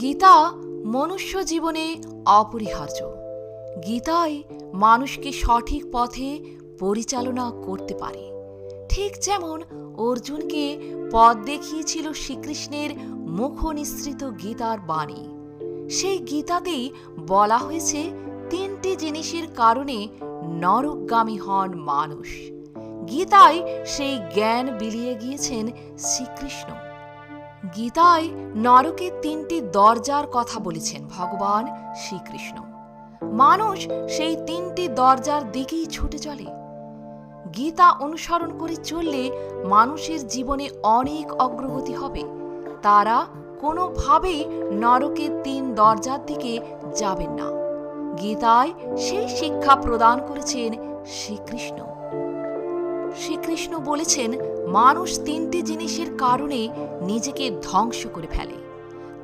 গীতা মনুষ্য জীবনে অপরিহার্য। গীতাই মানুষকে সঠিক পথে পরিচালনা করতে পারে। ঠিক যেমন অর্জুনকে পথ দেখিয়েছিল শ্রীকৃষ্ণের মুখ নিঃসৃত গীতার বাণী। সেই গীতাতেই বলা হয়েছে, তিনটি জিনিসের কারণে নরকগামী হন মানুষ। গীতায় সেই জ্ঞান বিলিয়ে গিয়েছেন শ্রীকৃষ্ণ। গীতায় নরকের তিনটি দরজার কথা বলেছেন ভগবান শ্রীকৃষ্ণ। মানুষ সেই তিনটি দরজার দিকেই ছুটে চলে। গীতা অনুসরণ করে চললে মানুষের জীবনে অনেক অগ্রগতি হবে। তারা কোনোভাবেই নরকের তিন দরজার দিকে যাবেন না। গীতায় সেই শিক্ষা প্রদান করেছেন শ্রীকৃষ্ণ। শ্রীকৃষ্ণ বলেছেন, মানুষ তিনটি জিনিসের কারণে নিজেকে ধ্বংস করে ফেলে।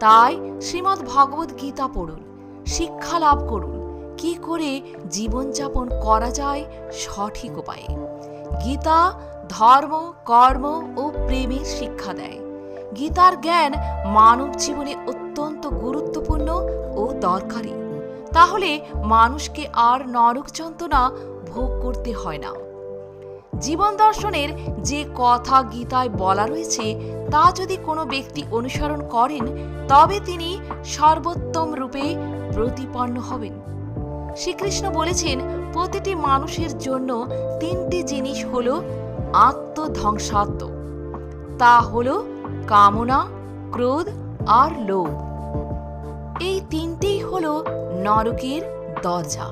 তাই শ্রীমদ্ ভগবত গীতা পড়ুন, শিক্ষা লাভ করুন। কি করে জীবনযাপন করা যায় সঠিক উপায়ে। গীতা ধর্ম, কর্ম ও প্রেমের শিক্ষা দেয়। গীতার জ্ঞান মানব জীবনে অত্যন্ত গুরুত্বপূর্ণ ও দরকারি। তাহলে মানুষকে আর নরক যন্ত্রণা ভোগ করতে হয় না। জীবন দর্শনের যে কথা গীতায় বলা রয়েছে, তা যদি কোনো ব্যক্তি অনুসরণ করেন, তবে তিনি সর্বোত্তম রূপে প্রতিপন্ন হবেন। শ্রীকৃষ্ণ বলেছেন, প্রতিটি মানুষের জন্য তিনটি জিনিস হল আত্মধ্বংসাত্মক তা হল কামনা, ক্রোধ আর লোভ। এই তিনটেই হল নরকের দরজা।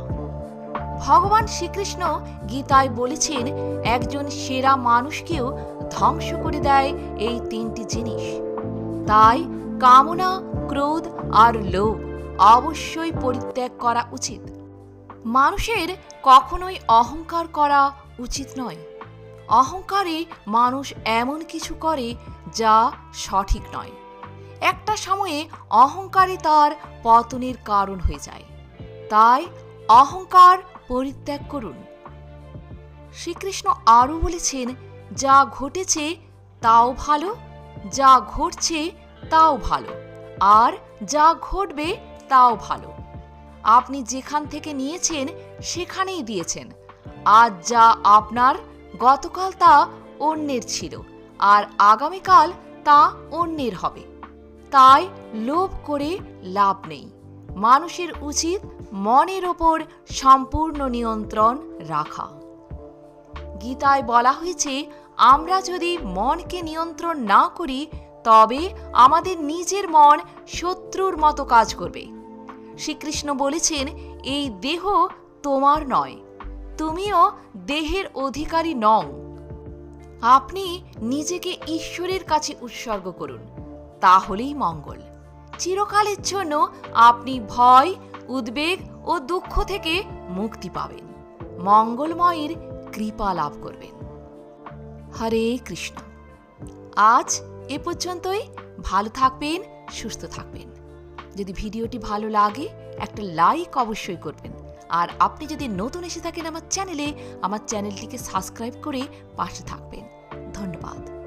ভগবান শ্রীকৃষ্ণ গীতায় বলেছেন, একজন সেরা মানুষকেও ধ্বংস করে দেয় এই তিনটি জিনিস। তাই কামনা, ক্রোধ আর লোভ অবশ্যই পরিত্যাগ করা উচিত। মানুষের কখনোই অহংকার করা উচিত নয়। অহংকারে মানুষ এমন কিছু করে যা সঠিক নয়। একটা সময়ে অহংকারই তার পতনের কারণ হয়ে যায়। তাই অহংকার পরিত্যাগ করুন। শ্রীকৃষ্ণ আরও বলেছেন, যা ঘটেছে তাও ভালো, যা ঘটছে তাও ভালো, আর যা ঘটবে তাও ভালো। আপনি যেখান থেকে নিয়েছেন সেখানেই দিয়েছেন। আজ যা আপনার, গতকাল তা অন্যের ছিল, আর আগামীকাল তা অন্যের হবে। তাই লোভ করে লাভ নেই। মানুষের উচিত মনের ওপর সম্পূর্ণ নিয়ন্ত্রণ রাখা। গীতায় বলা হয়েছে, আমরা যদি মনকে নিয়ন্ত্রণ না করি, তবে আমাদের নিজের মন শত্রুর মতো কাজ করবে। শ্রীকৃষ্ণ বলেছেন, এই দেহ তোমার নয়, তুমিও দেহের অধিকারী নও। আপনি নিজেকে ঈশ্বরের কাছে উৎসর্গ করুন, তাহলেই মঙ্গল। চিরকালের জন্য আপনি ভয় উদ্বেগ ও দুঃখ থেকে মুক্তি পাবেন। মঙ্গলময়ের কৃপা লাভ করবেন। হরে কৃষ্ণ। আজ এ পর্যন্তই। ভালো থাকবেন, সুস্থ থাকবেন। যদি ভিডিওটি ভালো লাগে, একটা লাইক অবশ্যই করবেন। আর আপনি যদি নতুন এসে থাকেন আমার চ্যানেলে, আমার চ্যানেলটিকে সাবস্ক্রাইব করে পাশে থাকবেন। ধন্যবাদ।